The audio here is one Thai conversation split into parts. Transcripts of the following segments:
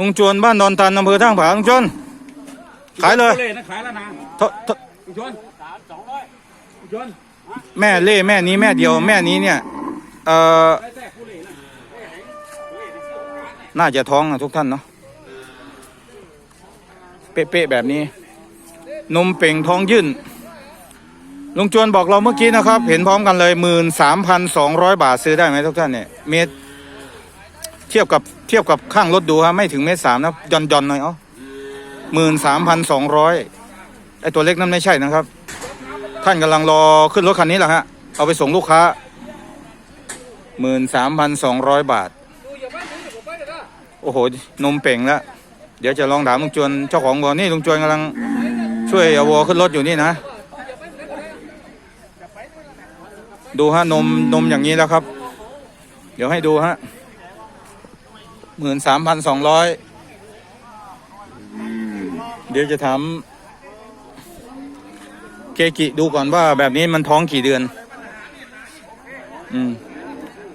ลุงจวนบ้านดอนตันอำเภอท่างผาลุงจวนขายเลยเลยนะขายแล้วนะเท่าเท่าคุณชวนสามสองร้อยคุณชวนแม่เล่แม่นี้แม่เดียว แม่นี้เนี่ยเอ่อได้แต่ผู้เล่นะน่าจะท้องนะทุกท่านเนาะเป๊ะๆแบบนี้ นมเป่งท้องยื่นลุงจวนบอกเราเมื่อกี้นะครับ เห็นพร้อมกันเลยหมื่นสามพันสองร้อยบาทซื้อได้ไหมทุกท่านเนี่ยเมตร เทียบกับเทียบกับข้างรถดูฮะไม่ถึงเมตรสามนะย่อนย่อนหน่อยเอ้าหมื่นสามพันสองร้อยไอตัวเล็กนั้นไม่ใช่นะครับ ท่านกำลังรอขึ้นรถคันนี้แหละฮะ เอาไปส่งลูกค้าหมื่นสามพันสองร้อยบาท โอ้โห นมเป่งแล้ว เดี๋ยวจะลองถามลุงจวนเจ้าของวัวนี่ลุงจวนกำลังช่วยเอาวัวขึ้นรถอยู่นี่นะ ดูฮะนมนมอย่างนี้แล้วครับ เดี๋ยวให้ดูฮะ หมื่นสามพันสองร้อยเดี๋ยวจะถามเกกิดูก่อนว่าแบบนี้มันท้องกี่เดือน อืม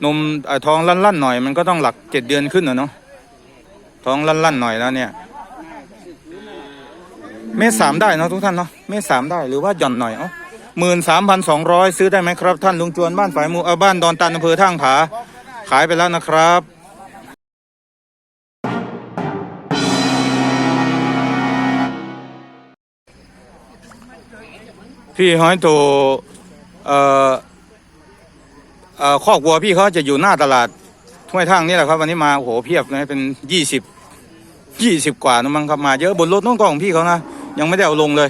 นมท้องลั่นๆหน่อยมันก็ต้องหลักเจ็ดเดือนขึ้นนะเนาะท้องลั่นๆหน่อยแล้วเนี่ย เมตรสามได้เนาะทุกท่านเนาะเมตรสามได้หรือว่าหย่อนหน่อยเอ้าหมื่นสามพันสองร้อยซื้อได้ไหมครับ ท่านลุงจวนบ้านฝ่ายมูเออบ้านดอนตันอำเภอท่างผา ขายไปแล้วนะครับ พี่ห้อยโตเอ่อเอ่อคอกวัวพี่เขาจะอยู่หน้าตลาดถ้วยทางนี่แหละครับ วันนี้มาโอ้โหเพียบเลยเป็นยี่สิบยี่สิบกว่านะมั้งครับมาเยอะบนรถน้องกของพี่เขานะยังไม่ได้เอาลงเลย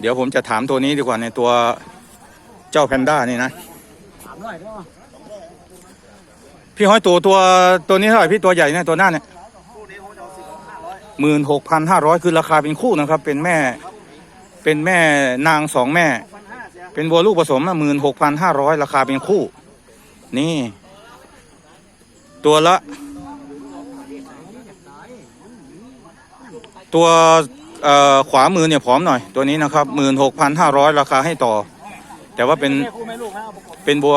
เดี๋ยวผมจะถามตัวนี้ดีกว่าในตัวเจ้าแพนด้านี่นะสามร้อยได้ป่ะพี่ห้อยตัวตัวตัวนี้เท่าไหร่พี่ตัวใหญ่เนี่ยตัวหน้าเนี่ยหมื่นหกพันห้าร้อยคือราคาเป็นคู่นะครับ เป็นแม่ เป็นแม่นางสองแม่ เป็นวัวลูกผสมหมื่นหกพันห้าร้อยราคาเป็นคู่ นี่ ตัวละ ตัวขวามือเนี่ยผอมหน่อย ตัวนี้นะครับหมื่นหกพันห้าร้อยราคาให้ต่อ แต่ว่าเป็นเป็นบัว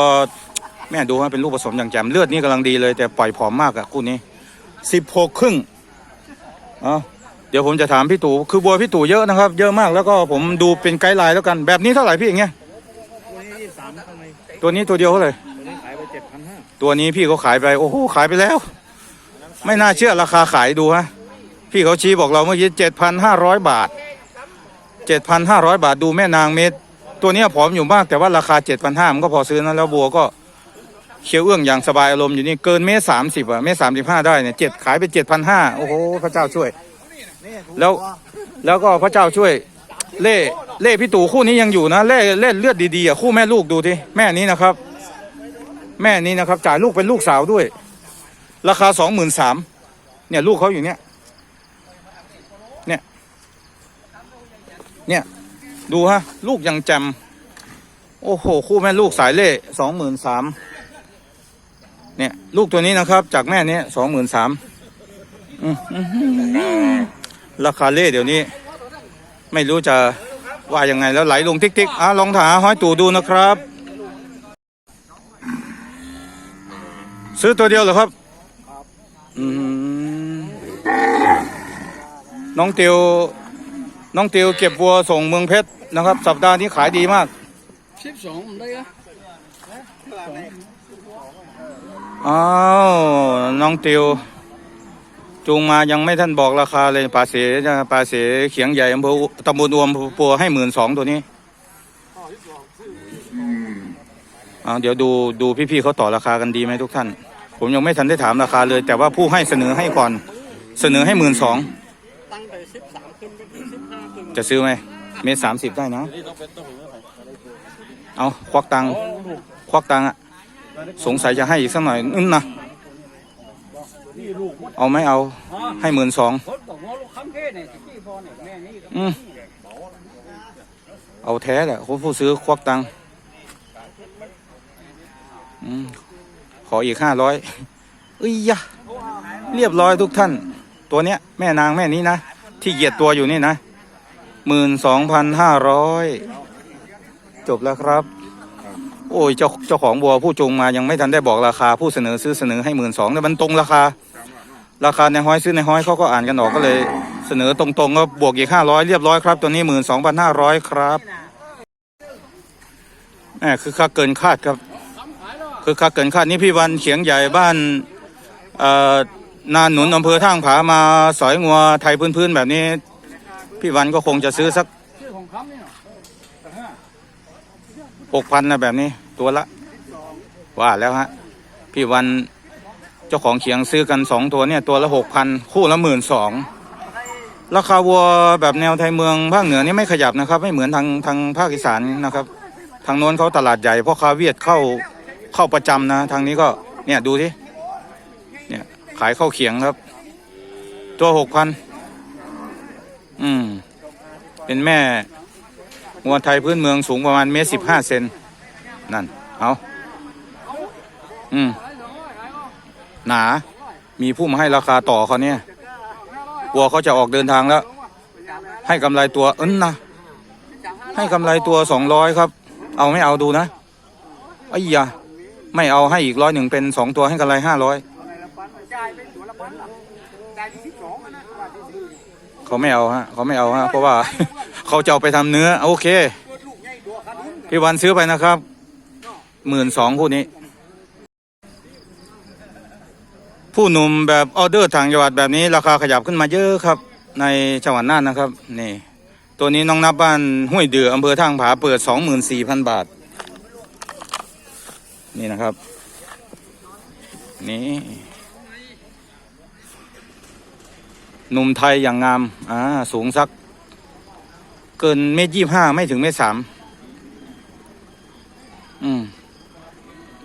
แม่ดูว่าเป็นลูกผสมอย่างแจ่มเลือดนี่กำลังดีเลย แต่ปล่อยผอมมากอะคู่นี้สิบหกครึ่งเอ เดี๋ยวผมจะถามพี่ตู่คือบัวพี่ตู่เยอะนะครับ เยอะมากแล้วก็ผมดูเป็นไกด์ไลน์แล้วกันแบบนี้เท่าไหร่พี่อย่างเงี้ยตัวนี้ยี่สามข้างในตัวนี้ตัวเดียวเท่าไหร่ตัวนี้ขายไปเจ็ดพันห้าตัวนี้พี่เขาขายไปโอ้โหขายไปแล้ว ไม่น่าเชื่อราคาขายดูฮะพี่เขาชี้บอกเราเมื่อกี้เจ็ดพันห้าร้อยบาทเจ็ดพันห้าร้อยบาทดูแม่นางเม็ดตัวเนี้ยผอมอยู่มากแต่ว่าราคาเจ็ดพันห้ามันก็พอซื้อนะแล้วบัวก็เคี้ยวเอื้องอย่างสบายอารมณ์อยู่นี่เกินเมตรสามสิบอะเมตรสามสิบห้าได้เนี่ยเจ็ดขายไปเจ็ดพันห้าโอ้โหพระเจ้าช่วย แล้วแล้วก็พระเจ้าช่วย เล่เล่พี่ตู่คู่นี้ยังอยู่นะเล่เล่เลือดดีๆอะคู่แม่ลูกดูทีแม่นี้นะครับ แม่นี้นะครับ จ่ายลูกเป็นลูกสาวด้วย ราคาสองหมื่นสามเนี่ยลูกเขาอยู่เนี่ยเนี่ยเนี่ยดูฮะลูกยังแจมโอ้โห คู่แม่ลูกสายเล่สองหมื่นสามเนี่ย ลูกตัวนี้นะครับ จากแม่เนี้สองหมื่นสาม ราคาเล่เดี๋ยวนี้ ไม่รู้จะว่ายังไงแล้วไหลลงติ๊กๆอะลองถาห้อยตู่ดูนะครับ ซื้อตัวเดียวเหรอครับอืมน้องเตียวน้องเตียวเก็บวัวส่งเมืองเพชรนะครับ สัปดาห์นี้ขายดีมากสิบสองได้อะอ้าวน้องติว จูงมายังไม่ท่านบอกราคาเลยป่าเสนะป่าเสเขียงใหญ่อำเภอตำบลอวมปัวให้หมื่นสองตัวนี้เอาเดี๋ยวดูดูพี่ๆเขาต่อราคากันดีไหมทุกท่าน ผมยังไม่ทันได้ถามราคาเลย แต่ว่าผู้ให้เสนอให้ก่อน เสนอให้หมื่นสองตั้งแต่สิบสามขึ้นไปถึงสิบห้าขึ้นจะซื้อไหมเมตรสามสิบได้นะนี่ต้องเป็นต้องเป็นเท่าไหร่เอาควักตังค์ควักตังค์อะสงสัยจะให้อีกสักหน่อยนึงนะนี่ลูกมด เอาไหมเอา ให้หมื่นสองคนบอกว่าลูกคำเทศเนี่ยที่พอเนี่ยแม่นี่ก็อืมเอาแท้แหละคนผู้ซื้อควักตังค์ขออีกห้าร้อยอ้ยยะเรียบร้อยทุกท่าน ตัวเนี้ย แม่นางแม่นี้นะ ที่เหยียดตัวอยู่นี่นะหมื่นสองพันห้าร้อยจบแล้วครับ โอ้ยเจ้าเจ้าของบัวผู้จงมายังไม่ทันได้บอกราคาผู้เสนอซื้อเสนอให้หมื่นสองแต่มันตรงราคา ราคาในห้อยซื้อในห้อยเขาก็อ่านกันออกก็เลยเสนอตรงๆก็บวกอีกห้าร้อยเรียบร้อยครับ ตัวนี้หมื่นสองพันห้าร้อยครับแหมคือค่าเกินคาดครับ คือค่าเกินคาดนี่พี่วันเขียงใหญ่บ้านนานหนุนอำเภอท่างผามาสอยงัวไทยพื้นๆแบบนี้ พี่วันก็คงจะซื้อสักหกพันนะแบบนี้ ตัวละ ว่าแล้วฮะ พี่วัน เจ้าของเขียงซื้อกันสองตัวเนี่ยตัวละหกพันคู่ละหมื่นสองราคาวัวแบบแนวไทยเมืองภาคเหนือนี่ไม่ขยับนะครับ ไม่เหมือนทางทางภาคอีสานนะครับ ทางโน้นเขาตลาดใหญ่เพราะคาเวียดเข้าเข้าประจำนะ ทางนี้ก็เนี่ยดูที่เนี่ยขายเข้าเขียงครับ ตัวหกพันอืม เป็นแม่วัวไทยพื้นเมืองสูงประมาณเมตรสิบห้าเซนนั่น เอาอืม หนา มีผู้มาให้ราคาต่อเขาเนี่ยกลัวเขาจะออกเดินทางแล้ว ให้กำไรตัวเอิ้นนะให้กำไรตัวสองร้อยครับ เอาไม่เอาดูนะไอ้ยาไม่เอาให้อีกร้อยหนึ่งเป็นสองตัวให้กำไรห้าร้อยเขาไม่เอาฮะเขาไม่เอาฮะเพราะว่าเขาจะเอาไปทำเนื้อโอเคพี่วันซื้อไปนะครับหมื่นสองคู่นี้ ผู้หนุ่มแบบออเดอร์ทางจังหวัดแบบนี้ ราคาขยับขึ้นมาเยอะครับ ในจังหวัดน่านนะครับนี่ตัวนี้น้องนับบ้านห้วยเดืออำเภอทางผาเปิดสองหมื่นสี่พันบาท นี่นะครับ นี่หนุ่มไทยอย่างงามอ่าสูงสัก เกินเมตรยี่ห้าไม่ถึงเมตรสามอืม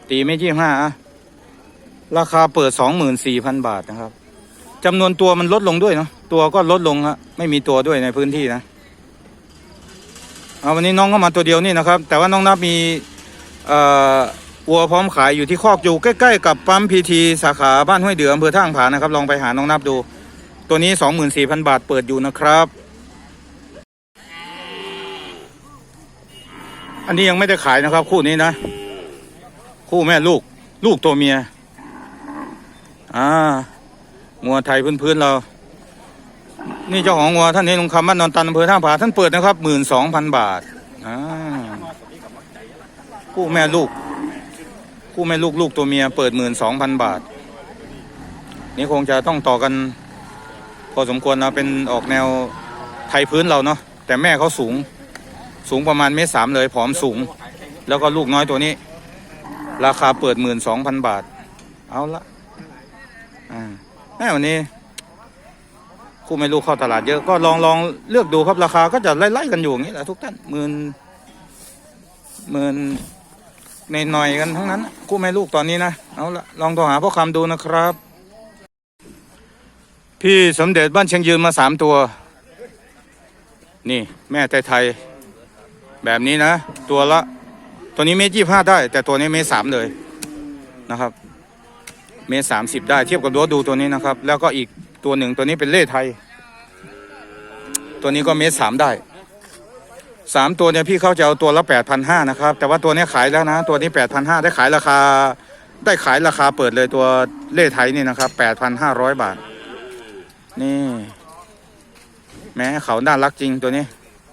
ตีเมตรยี่ห้าอะ ราคาเปิดสองหมื่นสี่พันบาทนะครับจำนวนตัวมันลดลงด้วยเนาะตัวก็ลดลงฮะไม่มีตัวด้วยในพื้นที่นะเอาวันนี้น้องก็มาตัวเดียวนี่นะครับ แต่ว่าน้องนับมีอ่อวัวพร้อมขายอยู่ที่คอกอยู่ใกล้ ๆ กับปั๊มพีทีสาขาบ้านห้วยเดืออำเภอท่างผานะครับ ลองไปหาน้องนับดู ตัวนี้สองหมื่นสี่พันบาทเปิดอยู่นะครับ อันนี้ยังไม่ได้ขายนะครับ คู่นี้นะ คู่แม่ลูก ลูกตัวเมีย อ่างัวไทยพื้นๆเรา นี่เจ้าของงัวท่านนี้ลุงคำบ้านนอนตันอำเภอท่าผาท่านเปิดนะครับหมื่นสองพันบาทอ่าคู่แม่ลูก คู่แม่ลูกลูกตัวเมียเปิดหมื่นสองพันบาท นี่คงจะต้องต่อกัน พอสมควรนะเป็นออกแนวไทยพื้นเราเนาะแต่แม่เขาสูงสูงประมาณเมตรสามเลยผอมสูง แล้วก็ลูกน้อยตัวนี้ ราคาเปิดหมื่นสองพันบาท เอาละ ม่วันนี้ คู่ไม่รู้เข้าตลาดเยอะก็ลองลองเลือกดูครับราคาก็จะไล่ๆกันอยู่อย่างนี้แหละทุกท่านหมื่นหมื่นในหน่อยกันทั้งนั้น คู่แม่ลูกตอนนี้นะเอาละลองโทรหาพ่อคำดูนะครับ พี่สมเด็จบ้านเชียงยืนมาสามตัว นี่แม่ไทยๆแบบนี้นะ ตัวละ ตัวนี้เมตรยี่ห้าได้ แต่ตัวนี้เมตรสามเลยนะครับ เมตรสามสิบได้เทียบกับรั้วดูตัวนี้นะครับ แล้วก็อีกตัวหนึ่งตัวนี้เป็นเล่ไทย ตัวนี้ก็เมตรสามได้สามตัวเนี่ยพี่เขาจะเอาตัวละแปดพันห้านะครับ แต่ว่าตัวนี้ขายแล้วนะ ตัวนี้แปดพันห้าได้ขายราคา ได้ขายราคาเปิดเลยตัวเล่ไทยนี่นะครับแปดพันห้าร้อยบาท นี่ แม้เขาน่ารักจริงตัวนี้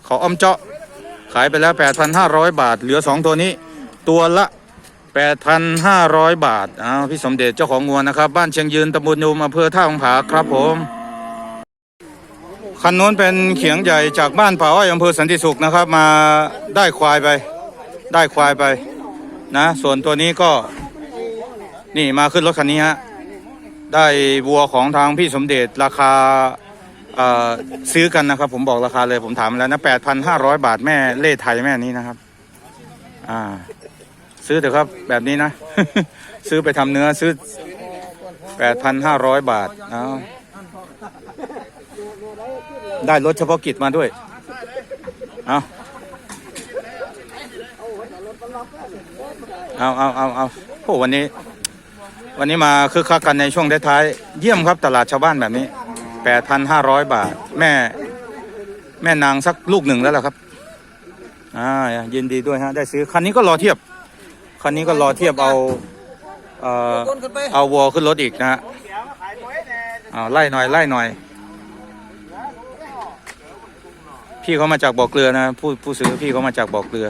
เขาอ้อมเจาะขายไปแล้วแปดพันห้าร้อยบาท เหลือสองตัวนี้ ตัวละ 8,500 บาทอ้าวพี่สมเด็จเจ้าของงัวนะครับ บ้านเชียงยืนตำบลยูมอำเภอท่าของผาครับผมคันนู้นเป็นเขียงใหญ่จากบ้านป่าอ้อยอำเภอสันติสุขนะครับ มาได้ควายไป ได้ควายไปนะ ส่วนตัวนี้ก็นี่มาขึ้นรถคันนี้ฮะได้วัวของทางพี่สมเด็จราคาซื้อกันนะครับ ผมบอกราคาเลยผมถามแล้วนะ8,500 บาทแม่เล่ไทยแม่นี้นะครับ อ่า ซื้อเถอะครับแบบนี้นะ ซื้อไปทำเนื้อซื้อแปดพันห้าร้อยบาทเอาได้รถเฉพาะกิจมาด้วยเอาเอาเอาเอาเอาโอ้วันนี้ วันนี้มาคึกคักกันในช่วงท้ายๆเยี่ยมครับตลาดชาวบ้านแบบนี้แปดพันห้าร้อยบาท แม่ แม่นางสักลูกหนึ่งแล้วล่ะครับอ่ายินดีด้วยฮะ ได้ซื้อ คันนี้ก็รอเทียบ คันนี้ก็รอเทียบเอาเอ่อเอาวอลขึ้นรถอีกนะฮะเอาไล่หน่อยไล่หน่อย พี่เขามาจากบ่อเกลือนะผู้ผู้ซื้อพี่เขามาจากบ่อเกลือ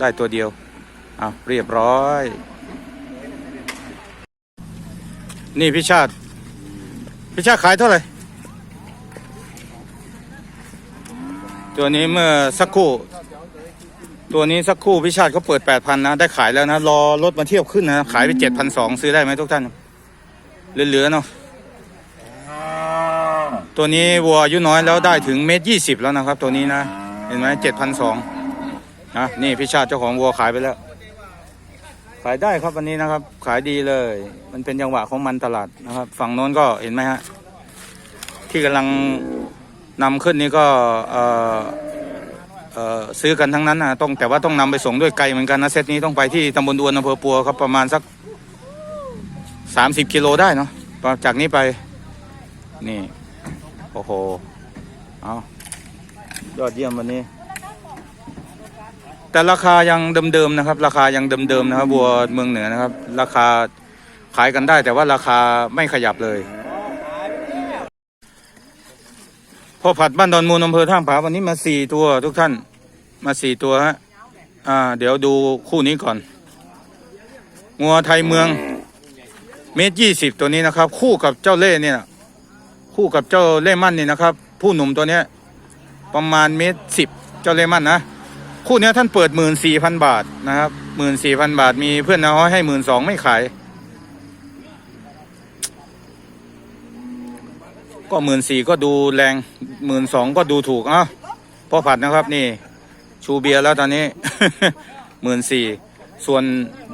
ได้ตัวเดียวเอาเรียบร้อย นี่พี่ชาติพี่ชาติขายเท่าไหร่ตัวนี้เมื่อสักครู่ ตัวนี้สักครู่พี่ชาติเขาเปิดแปดพันนะได้ขายแล้วนะ รอรถมาเทียบขึ้นนะ ขายไปเจ็ดพันสองซื้อได้ไหมทุกท่าน เหลือๆเนาะตัวนี้วัวอายุน้อยแล้วได้ถึงเมตรยี่สิบแล้วนะครับ ตัวนี้นะ เห็นไหมเจ็ดพันสองนะนี่พี่ชาติเจ้าของวัวขายไปแล้ว ขายได้ครับวันนี้นะครับ ขายดีเลย มันเป็นจังหวะของมันตลาดนะครับ ฝั่งโน้นก็เห็นไหมฮะที่กำลังนำขึ้นนี่ก็เอ่อเอ่อ ซื้อกันทั้งนั้นนะต้องแต่ว่าต้องนำไปส่งด้วยไกลเหมือนกันนะเซตนี้ต้องไปที่ตำบลดวนอำเภอปัวครับประมาณสักสามสิบกิโลได้เนาะจากนี้ไปนี่โอ้โหเอายอดเยี่ยมวันนี้ แต่ราคายังเดิมๆนะครับ ราคายังเดิมๆนะครับบัวเมืองเหนือนะครับ ราคาขายกันได้แต่ว่าราคาไม่ขยับเลย พ่อผัดบ้านดอนมูลอำเภอท่าผาวันนี้มาสี่ตัวทุกท่านมาสี่ตัวฮะอ่า เดี๋ยวดูคู่นี้ก่อนงัวไทยเมือง เมตรยี่สิบตัวนี้นะครับ คู่กับเจ้าเล่เนี่ยคู่กับเจ้าเล่มั่นนี่นะครับ ผู้หนุ่มตัวเนี้ยประมาณเมตรสิบเจ้าเล่มั่นนะคู่เนี้ยท่านเปิดหมื่นสี่พันบาทนะครับหมื่นสี่พันบาทมีเพื่อนน้อยให้หมื่นสองไม่ขาย ก็หมื่นสี่ก็ดูแรงหมื่นสองก็ดูถูกเอ้าพ่อผัดนะครับนี่ ชูเบียร์แล้วตอนนี้หมื่นสี่ส่วน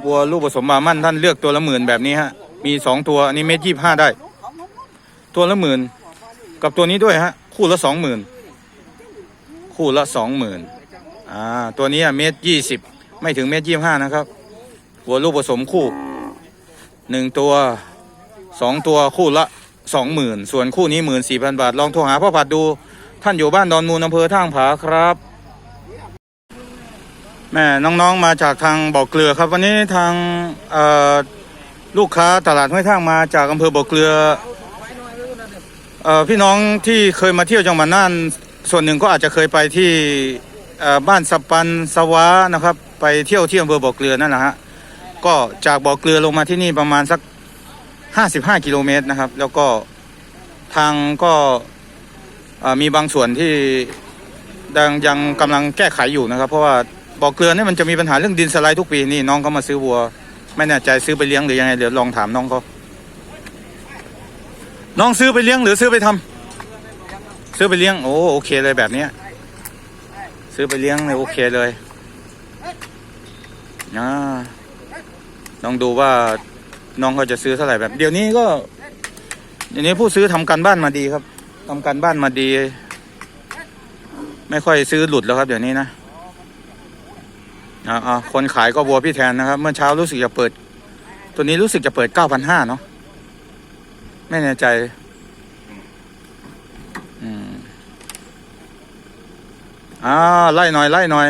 บัวลูกผสมบามั่นท่านเลือกตัวละหมื่นแบบนี้ฮะ มีสองตัวอันนี้เมตรยี่ห้าได้ ตัวละหมื่นกับตัวนี้ด้วยฮะ คู่ละสองหมื่นคู่ละสองหมื่นอ่าตัวนี้อะเมตรยี่สิบไม่ถึงเมตรยี่ห้านะครับหัวลูกผสมคู่หนึ่งตัวสองตัวคู่ละ สองหมื่นส่วนคู่นี้หมื่นสี่พันบาท ลองโทรหาพ่อผัดดู ท่านอยู่บ้านดอนมูลอำเภอท่างผาครับ แม่น้องๆมาจากทางบ่อเกลือครับวันนี้ทางลูกค้าตลาดห้วยท่างมาจากอำเภอบ่อเกลืออพี่น้องที่เคยมาเที่ยวจังหวัดน่าน ส่วนหนึ่งก็อาจจะเคยไปที่บ้านสปันสวานะครับ ไปเที่ยวที่อำเภอบ่อเกลือนั่นแหละฮะก็จากบ่อเกลือลงมาที่นี่ประมาณสัก 55 กิโลเมตรนะครับ แล้วก็ทางก็มีบางส่วนที่ยังยังกำลังแก้ไขอยู่นะครับ เพราะว่าบ่อเกลือนี่มันจะมีปัญหาเรื่องดินสไลด์ทุกปีนี่น้องเขามาซื้อวัว ไม่แน่ใจซื้อไปเลี้ยงหรือยังไงเดี๋ยวลองถามน้องเขาน้องซื้อไปเลี้ยงหรือซื้อไปทำซื้อไปเลี้ยงโอ้โอเคเลยแบบเนี้ยซื้อไปเลี้ยงเลยโอเคเลยอ่าลองดูว่า น้องเขาจะซื้อเท่าไหร่แบบ เดี๋ยวนี้ก็เดี๋ยวนี้ผู้ซื้อทำการบ้านมาดีครับทำการบ้านมาดี ไม่ค่อยซื้อหลุดแล้วครับเดี๋ยวนี้นะอ่าอ่าคนขายก็วัวพี่แทนนะครับ เมื่อเช้ารู้สึกจะเปิด ตัวนี้รู้สึกจะเปิดเก้าพันห้าเนาะไม่แน่ใจอืมอ่าไล่หน่อยไล่หน่อย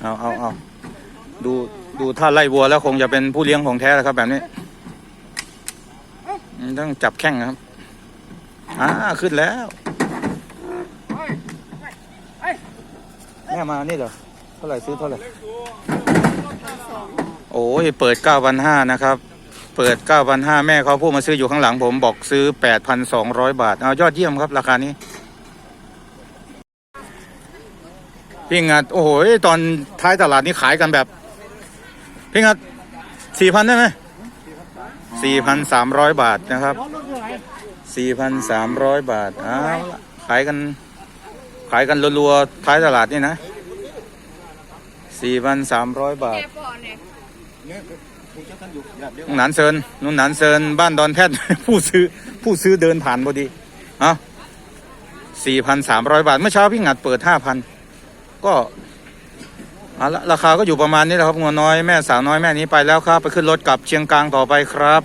เอาเอาเอาดู ดูท่าไล่วัวแล้วคงจะเป็นผู้เลี้ยงของแท้แล้วครับ แบบนี้ต้องจับแข้งครับอ่าขึ้นแล้วแม่มานี่เหรอเท่าไหร่ซื้อเท่าไหร่โอ้ยเปิดเก้าพันห้านะครับ เปิดเก้าพันห้าแม่เขาพูดมาซื้ออยู่ข้างหลังผมบอกซื้อแปดพันสองร้อยบาทเอายอดเยี่ยมครับราคานี้พี่งัดโอ้โหตอนท้ายตลาดนี่ขายกันแบบ พี่งัดสี่พันได้ไหมสี่พันสามร้อยบาทนะครับสี่พันสามร้อยบาทเอาละขายกัน ขายกันรัวๆท้ายตลาดนี่นะสี่พันสามร้อยบาทนุ่นหนานเซินนุ่นหนานเซินบ้านดอนแพทย์ผู้ซื้อผู้ซื้อเดินผ่านพอดีเอะสี่พันสามร้อยบาท เมื่อเช้าพี่งัดเปิดห้าพันก็ เอาละราคาก็อยู่ประมาณนี้แหละครับงัวน้อยแม่สาวน้อยแม่นี้ไปแล้วครับ ไปขึ้นรถกลับเชียงกลางต่อไปครับ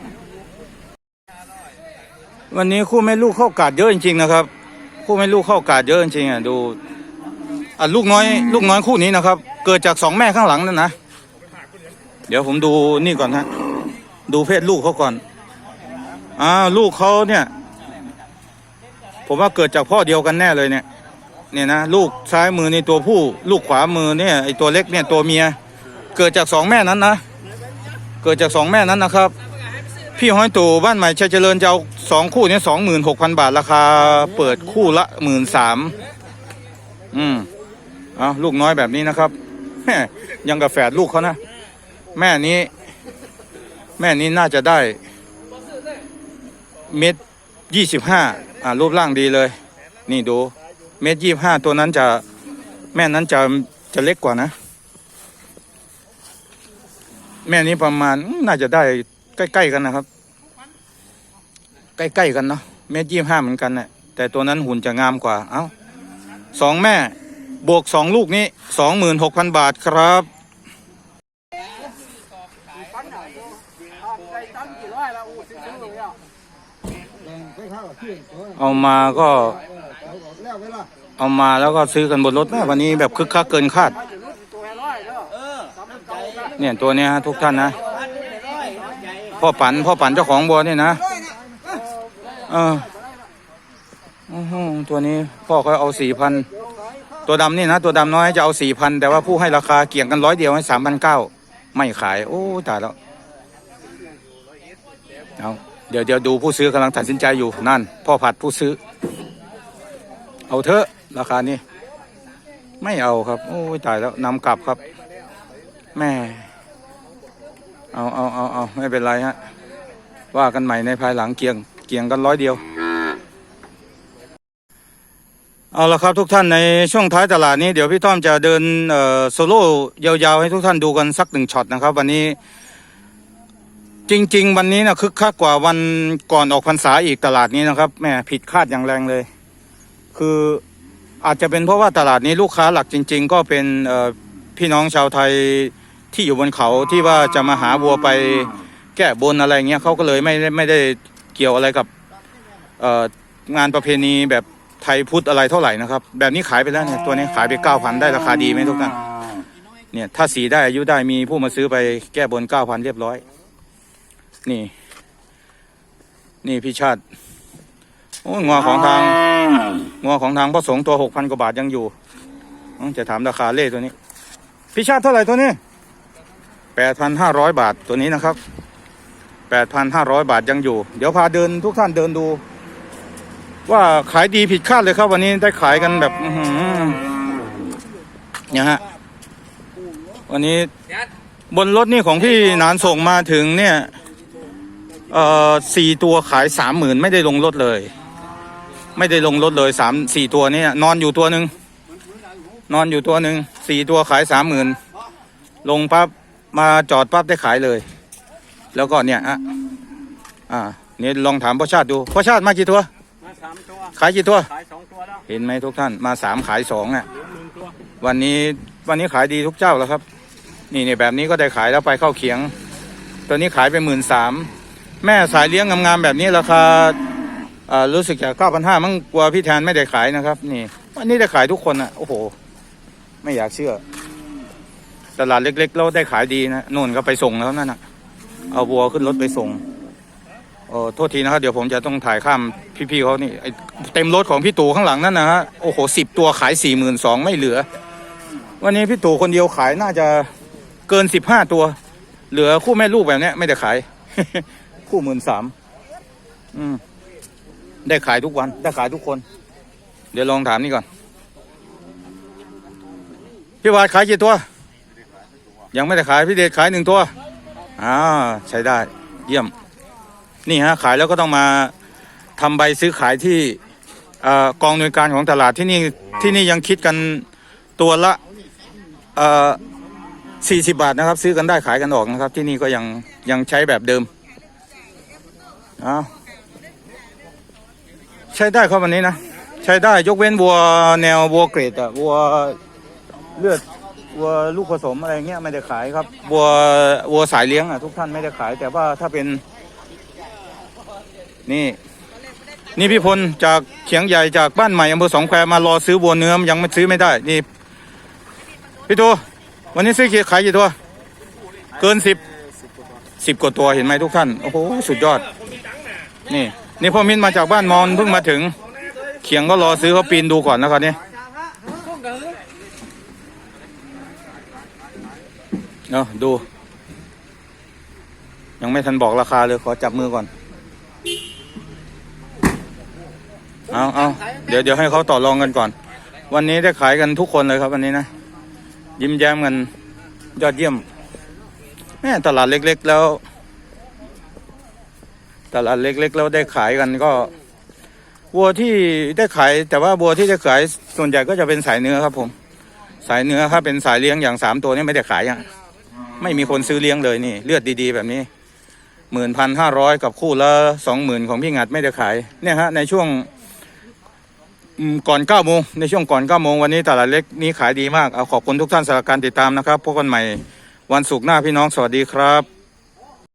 วันนี้คู่แม่ลูกเข้ากาดเยอะจริงๆนะครับ คู่แม่ลูกเข้ากาดเยอะจริงๆอะดูอะลูกน้อยลูกน้อยคู่นี้นะครับ เกิดจากสองแม่ข้างหลังนั่นนะเดี๋ยวผมดูนี่ก่อนฮะดูเพศลูกเขาก่อนอ้าลูกเขาเนี่ย ผมว่าเกิดจากพ่อเดียวกันแน่เลยเนี่ย เนี่ยนะลูกซ้ายมือในตัวผู้ ลูกขวามือเนี่ยไอตัวเล็กเนี่ยตัวเมีย เกิดจากสองแม่นั้นนะ เกิดจากสองแม่นั้นนะครับ พี่ห้อยตู่บ้านใหม่ชัยเจริญจะเอาสองคู่เนี่ยสองหมื่นหกพันบาทราคา เปิดคู่ละหมื่นสามอืมเอาลูกน้อยแบบนี้นะครับแม่ยังกับแฝดลูกเขานะ แม่นี้ แม่นี้น่าจะได้ เม็ดยี่สิบห้าอ่ารูปร่างดีเลย นี่ดู เม็ดยี่ห้าตัวนั้นจะแม่นั้นจะจะเล็กกว่านะ แม่นี้ประมาณน่าจะได้ใกล้ๆกันนะครับ ใกล้ๆกันเนาะเม็ดยี่ห้าเหมือนกันแหละแต่ตัวนั้นหุ่นจะงามกว่า เอ้าสองแม่บวกสองลูกนี้สองหมื่นหกพันบาทครับเอามาก็ เอามาแล้วก็ซื้อกันบนรถแม่วันนี้แบบคึกคักเกินคาด เนี่ยตัวเนี้ยฮะทุกท่านนะ พ่อปันพ่อปันเจ้าของบัวเนี่ยนะเอออื้อหือตัวนี้พ่อเขาเอาสี่พันตัวดำนี่นะ ตัวดำน้อยจะเอาสี่พันแต่ว่าผู้ให้ราคาเกี่ยงกันร้อยเดียวให้สามพันเก้าไม่ขาย โอ้ตายแล้วเอาเดี๋ยวเดี๋ยวดูผู้ซื้อกำลังตัดสินใจอยู่นั่น พ่อผัดผู้ซื้อ เอาเถอะราคานี้ ไม่เอาครับ โอ้ยตายแล้วนำกลับครับ แม่ เอาเอาเอาเอาไม่เป็นไรฮะ ว่ากันใหม่ในภายหลังเกียง เกียงกันร้อยเดียว เอาละครับทุกท่านในช่วงท้ายตลาดนี้เดี๋ยวพี่ต้อมจะเดินเออโซโล่ยาวๆ ให้ทุกท่านดูกันสักหนึ่งช็อตนะครับ วันนี้จริง ๆ วันนี้นะคึกคักกว่าวันก่อนออกพรรษาอีกตลาดนี้นะครับแม่ผิดคาดอย่างแรงเลย คืออาจจะเป็นเพราะว่าตลาดนี้ลูกค้าหลักจริง ๆ ก็เป็นพี่น้องชาวไทยที่อยู่บนเขาที่ว่าจะมาหาวัวไปแก้บนอะไรเงี้ยเขาก็เลยไม่ได้ไม่ได้เกี่ยวอะไรกับงานประเพณีแบบไทยพุทธอะไรเท่าไหร่นะครับ แบบนี้ขายไปแล้วเนี่ยตัวนี้ขายไปเก้าพันได้ราคาดีไหมทุกท่านเนี่ยถ้าสีได้อายุได้มีผู้มาซื้อไปแก้บนเก้าพันเรียบร้อย นี่ นี่พี่ชาติ โอ้ยงอของทางงัวของทางพระสงฆ์ตัวหกพันกว่าบาทยังอยู่อืมจะถามราคาเล่ตัวนี้พี่ชาติเท่าไหร่ตัวนี้แปดพันห้าร้อยบาทตัวนี้นะครับแปดพันห้าร้อยบาทยังอยู่ เดี๋ยวพาเดินทุกท่านเดินดู ว่าขายดีผิดคาดเลยครับ วันนี้ได้ขายกันแบบอื้อหือเนี่ยฮะวันนี้บนรถนี่ของพี่หนานส่งมาถึงเนี่ย เอ่อสี่ตัวขายสามหมื่นไม่ได้ลงรถเลย ไม่ได้ลงรถเลยสามสี่ตัวเนี่ยนอนอยู่ตัวหนึ่งนอนอยู่ตัวหนึ่งสี่ตัวขายสามหมื่นลงปั๊บมาจอดปั๊บได้ขายเลย แล้วก็เนี่ยอะอ่านี่ลองถามพ่อชาติดูพ่อชาติมากี่ตัวมาสามตัวขายกี่ตัวขายสองตัวแล้วเห็นไหมทุกท่านมาสามขายสองอะเหลือหนึ่งตัววันนี้วันนี้ขายดีทุกเจ้าแล้วครับ นี่เนี่ยแบบนี้ก็ได้ขายแล้วไปเข้าเขียง ตัวนี้ขายไปหมื่นสามแม่สายเลี้ยงงามๆแบบนี้ราคาอ่า รู้สึกจะเก้าพันห้ามั้งกลัวพี่แทนไม่ได้ขายนะครับ นี่วันนี้ได้ขายทุกคนอะโอ้โห ไม่อยากเชื่อ ตลาดเล็กๆเราได้ขายดีนะนู่นก็ไปส่งแล้วนั่นน่ะ เอาวัวขึ้นรถไปส่งเออโทษทีนะครับเดี๋ยวผมจะต้องถ่ายข้ามพี่ๆเขานี่เต็มรถของพี่ตู่ข้างหลังนั่นนะฮะโอ้โหสิบตัวขายสี่หมื่นสองไม่เหลือ วันนี้พี่ตู่คนเดียวขายน่าจะเกินสิบห้าตัว เหลือคู่แม่ลูกแบบเนี้ย ไม่ได้ขาย คู่หมื่นสามอืม ได้ขายทุกวัน ได้ขายทุกคน เดี๋ยวลองถามนี่ก่อน พี่วาดขายกี่ตัว ยังไม่ได้ขายพี่เดชขายหนึ่งตัวอ่าใช้ได้เยี่ยม นี่ฮะขายแล้วก็ต้องมาทำใบซื้อขายที่เอ่อกองหน่วยการของตลาดที่นี่ที่นี่ยังคิดกันตัวละเอ่อสี่สิบาทนะครับ ซื้อกันได้ขายกันออกนะครับ ที่นี่ก็ยังยังใช้แบบเดิมอ้าว ใช้ได้ครับวันนี้นะ ใช้ได้ยกเว้นวัวแนววัวเกรดอะวัวเลือดวัวลูกผสมอะไรเงี้ยไม่ได้ขายครับวัววัวสายเลี้ยงอะทุกท่านไม่ได้ขาย แต่ว่าถ้าเป็น นี่ นี่พี่พลจากเขียงใหญ่จากบ้านใหม่อำเภอสองแควมารอซื้อวัวเนื้อยังไม่ซื้อไม่ได้ นี่พี่ตัววันนี้ซื้อขายกี่ตัว เกินสิบสิบกว่าตัวเห็นไหมทุกท่าน โอ้โห สุดยอด นี่ นี่พ่อมิ้นมาจากบ้านมอนเพิ่งมาถึง เขียงก็รอซื้อเขาปีนดูก่อนนะครับนี่เนาะดู ยังไม่ทันบอกราคาเลยขอจับมือก่อน เอาเอาเดี๋ยวเดี๋ยวให้เขาต่อรองกันก่อน วันนี้ได้ขายกันทุกคนเลยครับวันนี้นะ ยิ้มแย้มกันยอดเยี่ยมแม่ตลาดเล็ก ๆ แล้ว ตลาดเล็ก ๆ แล้วได้ขายกันก็วัวที่ได้ขาย แต่ว่าวัวที่ได้ขายส่วนใหญ่ก็จะเป็นสายเนื้อครับผม สายเนื้อครับเป็นสายเลี้ยงอย่างสามตัวนี้ไม่ได้ขายอะไม่มีคนซื้อเลี้ยงเลยนี่ เลือดดีๆ แบบนี้หมื่นพันห้าร้อยกับคู่ละสองหมื่นของพี่งัดไม่ได้ขายเนี่ยฮะในช่วงก่อน9โมงในช่วงก่อน9โมงวันนี้ตลาดเล็กนี้ขายดีมากเอาขอบคุณทุกท่านสำหรับการติดตามนะครับพบกันใหม่วันศุกร์หน้าพี่น้องสวัสดีครับ